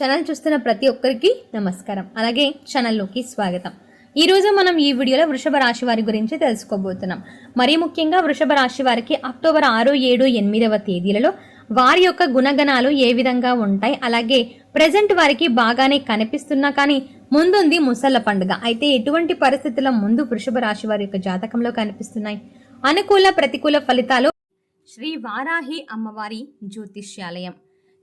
Channel చూస్తున్న ప్రతి ఒక్కరికి నమస్కారం. అలాగే ఛానల్లోకి స్వాగతం. ఈరోజు మనం ఈ వీడియోలో వృషభ రాశి వారి గురించి తెలుసుకోబోతున్నాం. మరీ ముఖ్యంగా వృషభ రాశి వారికి అక్టోబర్ ఆరు ఏడు ఎనిమిదవ తేదీలలో వారి యొక్క గుణగణాలు ఏ విధంగా ఉంటాయి? అలాగే ప్రజెంట్ వారికి బాగానే కనిపిస్తున్నా కానీ ముందుంది ముసళ్ళ పండుగ. అయితే ఎటువంటి పరిస్థితుల ముందు వృషభ రాశి వారి యొక్క జాతకంలో కనిపిస్తున్నాయి? అనుకూల ప్రతికూల ఫలితాలు. శ్రీ వారాహి అమ్మవారి జ్యోతిష్యాలయం.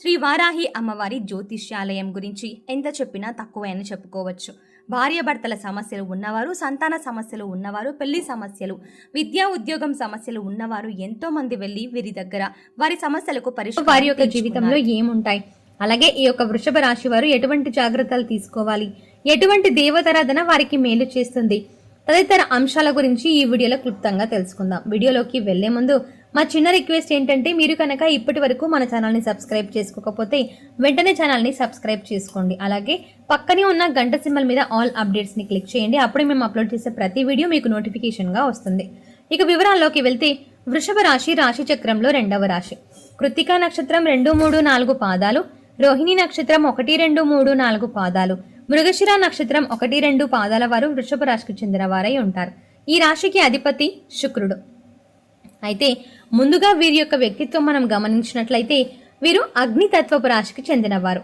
Shri Varahi అమ్మవారి జ్యోతిష్యాలయం గురించి ఎంత చెప్పినా తక్కువే అని చెప్పుకోవచ్చు భార్యాభర్తల సమస్యలు ఉన్నవారు సంతాన సమస్యలు ఉన్నవారు పెళ్ళి సమస్యలు విద్యా ఉద్యోగం సమస్యలు ఉన్నవారు ఎంతో మంది వెళ్ళి వీరి దగ్గర వారి సమస్యలకు పరిష్కారం వారి యొక్క జీవితంలో ఏముంటాయి? అలాగే ఈ యొక్క వృషభ రాశి వారు ఎటువంటి జాగ్రత్తలు తీసుకోవాలి? ఎటువంటి దేవతారాధన వారికి మేలు చేస్తుంది? తదితర అంశాల గురించి ఈ వీడియోలో క్లుప్తంగా తెలుసుకుందాం. వీడియోలోకి వెళ్ళే ముందు మా చిన్న రిక్వెస్ట్ ఏంటంటే మీరు కనుక ఇప్పటి వరకు మన ఛానల్ని సబ్స్క్రైబ్ చేసుకోకపోతే వెంటనే ఛానల్ని సబ్స్క్రైబ్ చేసుకోండి. అలాగే పక్కనే ఉన్న గంట సింబల్ మీద ఆల్ అప్డేట్స్ని క్లిక్ చేయండి. అప్పుడే మేము అప్లోడ్ చేసే ప్రతి వీడియో మీకు నోటిఫికేషన్గా వస్తుంది. ఇక వివరాల్లోకి వెళ్తే వృషభ రాశి రాశి చక్రంలో రెండవ రాశి. కృత్తికా నక్షత్రం రెండు మూడు నాలుగు పాదాలు. రోహిణి నక్షత్రం ఒకటి రెండు మూడు నాలుగు పాదాలు. మృగశిర నక్షత్రం ఒకటి రెండు పాదాల వారు వృషభ రాశికి చెందిన వారై ఉంటారు. ఈ రాశికి అధిపతి శుక్రుడు. అయితే ముందుగా వీరి యొక్క వ్యక్తిత్వం మనం గమనించినట్లయితే వీరు అగ్నితత్వపు రాశికి చెందినవారు.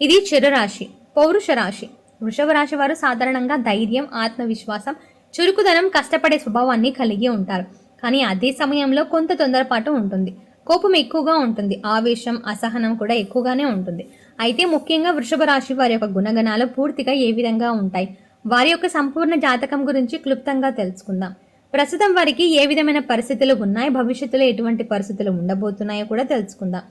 ఇది చిరరాశి పౌరుష రాశి. వృషభ రాశి వారు సాధారణంగా ధైర్యం ఆత్మవిశ్వాసం చురుకుదనం కష్టపడే స్వభావాన్ని కలిగి ఉంటారు. కానీ అదే సమయంలో కొంత తొందరపాటు ఉంటుంది. కోపం ఎక్కువగా ఉంటుంది. ఆవేశం అసహనం కూడా ఎక్కువగానే ఉంటుంది. అయితే ముఖ్యంగా వృషభ రాశి వారి యొక్క గుణగణాలు పూర్తిగా ఏ విధంగా ఉంటాయి? వారి యొక్క సంపూర్ణ జాతకం గురించి క్లుప్తంగా తెలుసుకుందాం. ప్రస్తుతం వారికి ఏ విధమైన పరిస్థితులు ఉన్నాయి? భవిష్యత్తులో ఎటువంటి పరిస్థితులు ఉండబోతున్నాయో కూడా తెలుసుకుందాం.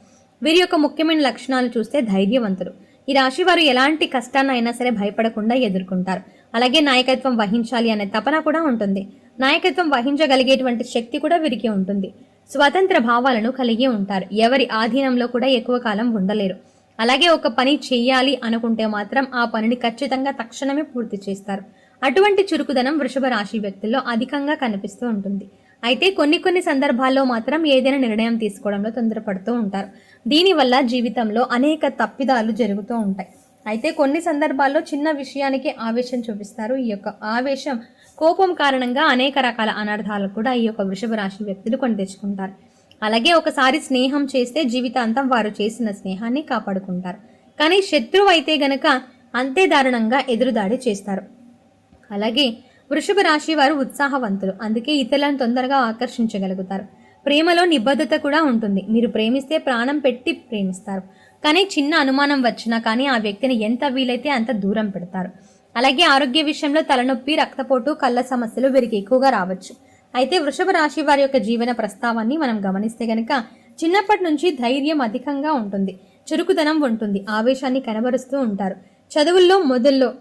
వీరి యొక్క ముఖ్యమైన లక్షణాలు చూస్తే ధైర్యవంతులు. ఈ రాశి వారు ఎలాంటి కష్టాన్నైనా సరే భయపడకుండా ఎదుర్కొంటారు. అలాగే నాయకత్వం వహించాలి అనే తపన కూడా ఉంటుంది. నాయకత్వం వహించగలిగేటువంటి శక్తి కూడా వీరికి ఉంటుంది. స్వతంత్ర భావాలను కలిగి ఉంటారు. ఎవరి ఆధీనంలో కూడా ఎక్కువ కాలం ఉండలేరు. అలాగే ఒక పని చేయాలి అనుకుంటే మాత్రం ఆ పనిని ఖచ్చితంగా తక్షణమే పూర్తి చేస్తారు. అటువంటి చురుకుదనం వృషభ రాశి వ్యక్తుల్లో అధికంగా కనిపిస్తూ ఉంటుంది. అయితే కొన్ని కొన్ని సందర్భాల్లో మాత్రం ఏదైనా నిర్ణయం తీసుకోవడంలో తొందరపడుతూ ఉంటారు. దీనివల్ల జీవితంలో అనేక తప్పిదాలు జరుగుతూ ఉంటాయి. అయితే కొన్ని సందర్భాల్లో చిన్న విషయానికి ఆవేశం చూపిస్తారు. ఈ యొక్క ఆవేశం కోపం కారణంగా అనేక రకాల అనర్థాలు కూడా ఈ యొక్క వృషభ రాశి వ్యక్తులు కొని తెచ్చుకుంటారు. అలాగే ఒకసారి స్నేహం చేస్తే జీవితాంతం వారు చేసిన స్నేహాన్ని కాపాడుకుంటారు. కానీ శత్రువు అయితే గనక అంతే దారుణంగా ఎదురుదాడి చేస్తారు. అలాగే వృషభ రాశి వారు ఉత్సాహవంతులు. అందుకే ఇతరులను తొందరగా ఆకర్షించగలుగుతారు. ప్రేమలో నిబద్ధత కూడా ఉంటుంది. మీరు ప్రేమిస్తే ప్రాణం పెట్టి ప్రేమిస్తారు. కానీ చిన్న అనుమానం వచ్చినా కానీ ఆ వ్యక్తిని ఎంత వీలైతే అంత దూరం పెడతారు. అలాగే ఆరోగ్య విషయంలో తలనొప్పి రక్తపోటు కళ్ళ సమస్యలు వీరికి ఎక్కువగా రావచ్చు. అయితే వృషభ రాశి వారి యొక్క జీవన ప్రస్తావాన్ని మనం గమనిస్తే గనక చిన్నప్పటి నుంచి ధైర్యం అధికంగా ఉంటుంది. చురుకుదనం ఉంటుంది. ఆవేశాన్ని కనబరుస్తూ ఉంటారు. చదువుల్లో మొదల్లో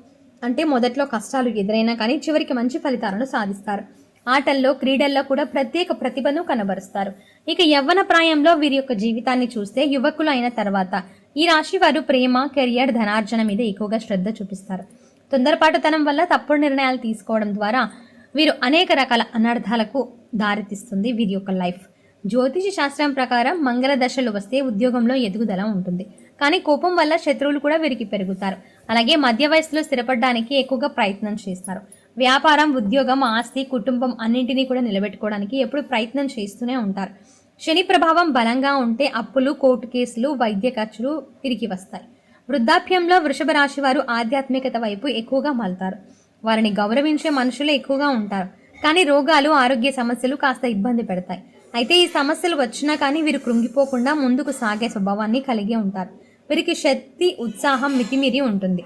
అంటే మొదట్లో కష్టాలు ఎదురైనా కానీ చివరికి మంచి ఫలితాలను సాధిస్తారు. ఆటల్లో క్రీడల్లో కూడా ప్రత్యేక ప్రతిభను కనబరుస్తారు. ఇక యవ్వన ప్రాయంలో వీరి యొక్క జీవితాన్ని చూస్తే యువకులు అయిన తర్వాత ఈ రాశి వారు ప్రేమ కెరియర్ ధనార్జన మీద ఎక్కువగా శ్రద్ధ చూపిస్తారు. తొందరపాటుతనం వల్ల తప్పుడు నిర్ణయాలు తీసుకోవడం ద్వారా వీరు అనేక రకాల అనర్థాలకు దారితీస్తుంది వీరి యొక్క లైఫ్. జ్యోతిష శాస్త్రం ప్రకారం మంగళ దశలు వస్తే ఉద్యోగంలో ఎదుగుదల ఉంటుంది. కానీ కోపం వల్ల శత్రువులు కూడా వీరికి పెరుగుతారు. అలాగే మధ్య వయసులో స్థిరపడడానికి ఎక్కువగా ప్రయత్నం చేస్తారు. వ్యాపారం ఉద్యోగం ఆస్తి కుటుంబం అన్నింటినీ కూడా నిలబెట్టుకోవడానికి ఎప్పుడు ప్రయత్నం చేస్తూనే ఉంటారు. శని ప్రభావం బలంగా ఉంటే అప్పులు కోర్టు కేసులు వైద్య ఖర్చులు తిరిగి వస్తాయి. వృద్ధాప్యంలో వృషభ రాశి వారు ఆధ్యాత్మికత వైపు ఎక్కువగా మలుతారు వారిని గౌరవించే మనుషులే ఎక్కువగా ఉంటారు. కానీ రోగాలు ఆరోగ్య సమస్యలు కాస్త ఇబ్బంది పెడతాయి. అయితే ఈ సమస్యలు వచ్చినా కానీ వీరు కృంగిపోకుండా ముందుకు సాగే స్వభావాన్ని కలిగి ఉంటారు. వీరికి శక్తి ఉత్సాహం మితిమీరి ఉంటుంది.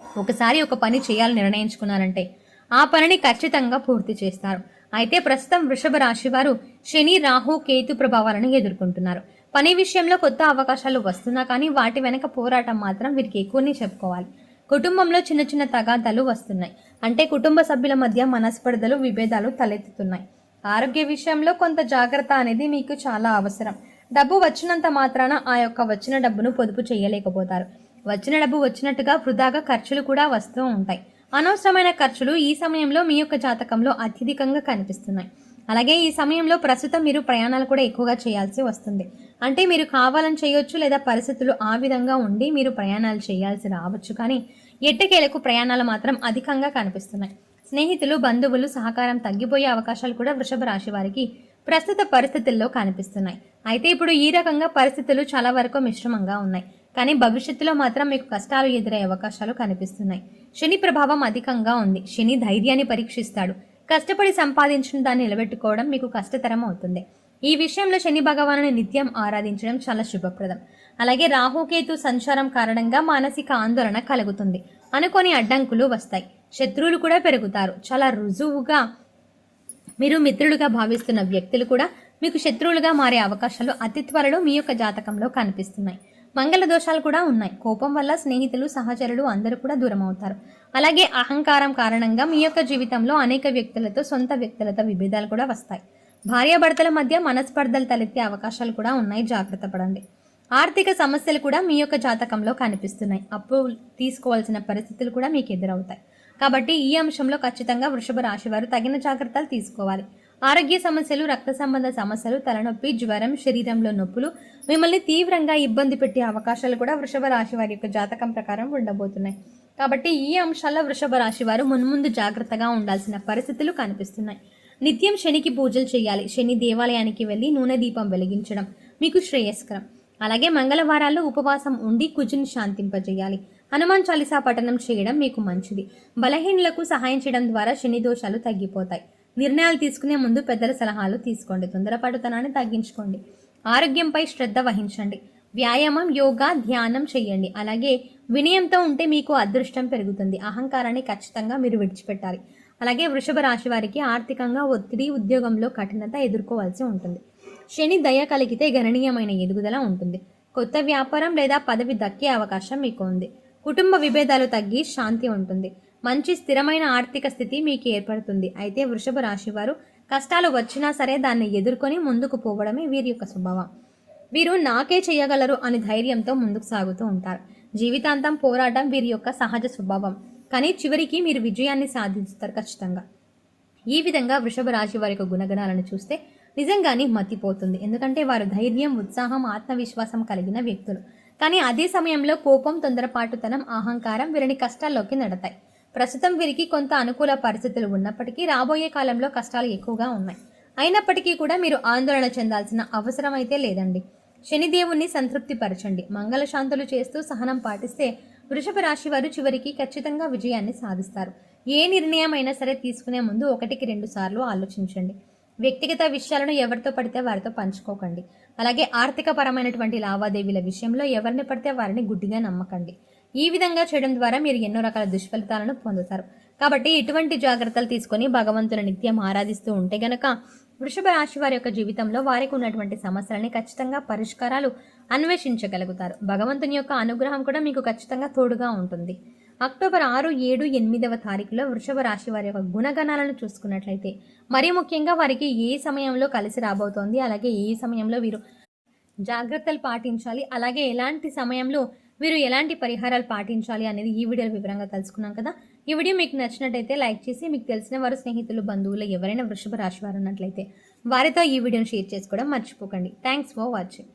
ఒకసారి ఒక పని చేయాలని నిర్ణయించుకున్నారంటే ఆ పనిని ఖచ్చితంగా పూర్తి చేస్తారు. అయితే ప్రస్తుతం వృషభ రాశి వారు శని రాహు కేతు ప్రభావాలను ఎదుర్కొంటున్నారు. పని విషయంలో కొత్త అవకాశాలు వస్తున్నా కానీ వాటి వెనక పోరాటం మాత్రం వీరికి ఎక్కువనే చెప్పుకోవాలి. కుటుంబంలో చిన్న చిన్న తగాదాలు వస్తున్నాయి. అంటే కుటుంబ సభ్యుల మధ్య మనస్పర్ధలు విభేదాలు తలెత్తుతున్నాయి. ఆరోగ్య విషయంలో కొంత జాగ్రత్త అనేది మీకు చాలా అవసరం. డబ్బు వచ్చినంత మాత్రాన ఆ యొక్క వచ్చిన డబ్బును పొదుపు చేయలేకపోతారు. వచ్చిన డబ్బు వచ్చినట్టుగా వృధాగా ఖర్చులు కూడా వస్తూ ఉంటాయి. అనవసరమైన ఖర్చులు ఈ సమయంలో మీ యొక్క జాతకంలో అత్యధికంగా కనిపిస్తున్నాయి. అలాగే ఈ సమయంలో ప్రస్తుతం మీరు ప్రయాణాలు కూడా ఎక్కువగా చేయాల్సి వస్తుంది. అంటే మీరు కావాలని చేయొచ్చు లేదా పరిస్థితులు ఆ విధంగా ఉండి మీరు ప్రయాణాలు చేయాల్సి రావచ్చు. కానీ ఎట్టకేలకు ప్రయాణాలు మాత్రం అధికంగా కనిపిస్తున్నాయి. స్నేహితులు బంధువులు సహకారం తగ్గిపోయే అవకాశాలు కూడా వృషభ రాశి వారికి ప్రస్తుత పరిస్థితుల్లో కనిపిస్తున్నాయి. అయితే ఇప్పుడు ఈ రకంగా పరిస్థితులు చాలా వరకు మిశ్రమంగా ఉన్నాయి. కానీ భవిష్యత్తులో మాత్రం మీకు కష్టాలు ఎదురయ్యే అవకాశాలు కనిపిస్తున్నాయి. శని ప్రభావం అధికంగా ఉంది. శని ధైర్యాన్ని పరీక్షిస్తాడు. కష్టపడి సంపాదించిన దాన్ని నిలబెట్టుకోవడం మీకు కష్టతరం అవుతుంది. ఈ విషయంలో శని భగవాను నిత్యం ఆరాధించడం చాలా శుభప్రదం. అలాగే రాహుకేతు సంచారం కారణంగా మానసిక ఆందోళన కలుగుతుంది. అనుకోని అడ్డంకులు వస్తాయి. శత్రువులు కూడా పెరుగుతారు. చాలా రుజువుగా మీరు మిత్రులుగా భావిస్తున్న వ్యక్తులు కూడా మీకు శత్రువులుగా మారే అవకాశాలు అతి త్వరలో మీ యొక్క జాతకంలో కనిపిస్తున్నాయి. మంగళ దోషాలు కూడా ఉన్నాయి. కోపం వల్ల స్నేహితులు సహచరులు అందరూ కూడా దూరం అవుతారు అలాగే అహంకారం కారణంగా మీ యొక్క జీవితంలో అనేక వ్యక్తులతో సొంత వ్యక్తులతో విభేదాలు కూడా వస్తాయి. భార్యాభర్తల మధ్య మనస్పర్ధలు తలెత్తే అవకాశాలు కూడా ఉన్నాయి. జాగ్రత్త పడండి. ఆర్థిక సమస్యలు కూడా మీ యొక్క జాతకంలో కనిపిస్తున్నాయి. అప్పు తీసుకోవాల్సిన పరిస్థితులు కూడా మీకు ఎదురవుతాయి. కాబట్టి ఈ అంశంలో ఖచ్చితంగా వృషభ రాశి వారు తగిన జాగ్రత్తలు తీసుకోవాలి. ఆరోగ్య సమస్యలు రక్త సంబంధ సమస్యలు తలనొప్పి జ్వరం శరీరంలో నొప్పులు మిమ్మల్ని తీవ్రంగా ఇబ్బంది పెట్టే అవకాశాలు కూడా వృషభ రాశి వారి యొక్క జాతకం ప్రకారం ఉండబోతున్నాయి. కాబట్టి ఈ అంశాల్లో వృషభ రాశి వారు మున్ముందు జాగ్రత్తగా ఉండాల్సిన పరిస్థితులు కనిపిస్తున్నాయి. నిత్యం శనికి పూజలు చేయాలి. శని దేవాలయానికి వెళ్ళి నూనె దీపం వెలిగించడం మీకు శ్రేయస్కరం. అలాగే మంగళవారాల్లో ఉపవాసం ఉండి కుజుని శాంతింపజేయాలి. హనుమాన్ చాలీసా పఠనం చేయడం మీకు మంచిది. బలహీనులకు సహాయం చేయడం ద్వారా శని దోషాలు తగ్గిపోతాయి. నిర్ణయాలు తీసుకునే ముందు పెద్దల సలహాలు తీసుకోండి. తొందరపాటుతనాన్ని తగ్గించుకోండి. ఆరోగ్యంపై శ్రద్ధ వహించండి. వ్యాయామం యోగా ధ్యానం చేయండి. అలాగే వినయంతో ఉంటే మీకు అదృష్టం పెరుగుతుంది. అహంకారాన్ని ఖచ్చితంగా మీరు విడిచిపెట్టాలి. అలాగే వృషభ రాశి వారికి ఆర్థికంగా ఒత్తిడి ఉద్యోగంలో కఠినత ఎదుర్కోవాల్సి ఉంటుంది. శని దయ కలిగితే గణనీయమైన ఎదుగుదల ఉంటుంది. కొత్త వ్యాపారం లేదా పదవి దక్కే అవకాశం మీకు ఉంది. కుటుంబ విభేదాలు తగ్గి శాంతి ఉంటుంది. మంచి స్థిరమైన ఆర్థిక స్థితి మీకు ఏర్పడుతుంది. అయితే వృషభ రాశి వారు కష్టాలు వచ్చినా సరే దాన్ని ఎదుర్కొని ముందుకు పోవడమే వీరి యొక్క స్వభావం. వీరు నాకే చేయగలరు అని ధైర్యంతో ముందుకు సాగుతూ ఉంటారు. జీవితాంతం పోరాటం వీరి యొక్క సహజ స్వభావం. కానీ చివరికి మీరు విజయాన్ని సాధిస్తారు ఖచ్చితంగా. ఈ విధంగా వృషభ రాశి వారి యొక్క గుణగణాలను చూస్తే నిజంగానే మతిపోతుంది. ఎందుకంటే వారు ధైర్యం ఉత్సాహం ఆత్మవిశ్వాసం కలిగిన వ్యక్తులు. కానీ అదే సమయంలో కోపం తొందరపాటుతనం అహంకారం వీరిని కష్టాల్లోకి నడతాయి. ప్రస్తుతం వీరికి కొంత అనుకూల పరిస్థితులు ఉన్నప్పటికీ రాబోయే కాలంలో కష్టాలు ఎక్కువగా ఉన్నాయి. అయినప్పటికీ కూడా మీరు ఆందోళన చెందాల్సిన అవసరం అయితే లేదండి. శనిదేవుణ్ణి సంతృప్తిపరచండి. మంగళశాంతులు మంగళ శాంతులు చేస్తూ సహనం పాటిస్తే వృషభ రాశి వారు చివరికి ఖచ్చితంగా విజయాన్ని సాధిస్తారు. ఏ నిర్ణయం అయినా సరే తీసుకునే ముందు ఒకటికి రెండు సార్లు ఆలోచించండి. వ్యక్తిగత విషయాలను ఎవరితో పడితే వారితో పంచుకోకండి. అలాగే ఆర్థిక పరమైనటువంటి లావాదేవీల విషయంలో ఎవరిని పడితే వారిని గుడ్డిగా నమ్మకండి. ఈ విధంగా చేయడం ద్వారా మీరు ఎన్నో రకాల దుష్ఫలితాలను పొందుతారు. కాబట్టి ఇటువంటి జాగ్రత్తలు తీసుకొని భగవంతుని నిత్యం ఆరాధిస్తూ ఉంటే గనక వృషభ రాశి వారి యొక్క జీవితంలో వారికి ఉన్నటువంటి సమస్యలని ఖచ్చితంగా పరిష్కారాలు అన్వేషించగలుగుతారు. భగవంతుని యొక్క అనుగ్రహం కూడా మీకు ఖచ్చితంగా తోడుగా ఉంటుంది. అక్టోబర్ ఆరు ఏడు ఎనిమిదవ తారీఖులో వృషభ రాశి వారి యొక్క గుణగణాలను చూసుకున్నట్లయితే మరీ ముఖ్యంగా వారికి ఏ సమయంలో కలిసి రాబోతోంది అలాగే ఏ సమయంలో వీరు జాగ్రత్తలు పాటించాలి అలాగే ఎలాంటి సమయంలో వీరు ఎలాంటి పరిహారాలు పాటించాలి అనేది ఈ వీడియోలో వివరంగా తెలుసుకున్నాం కదా. ఈ వీడియో మీకు నచ్చినట్టయితే లైక్ చేసి మీకు తెలిసిన వారు స్నేహితులు బంధువులు ఎవరైనా వృషభ రాశి వారు ఉన్నట్లయితే వారితో ఈ వీడియోను షేర్ చేసుకోవడం మర్చిపోకండి. Thanks for watching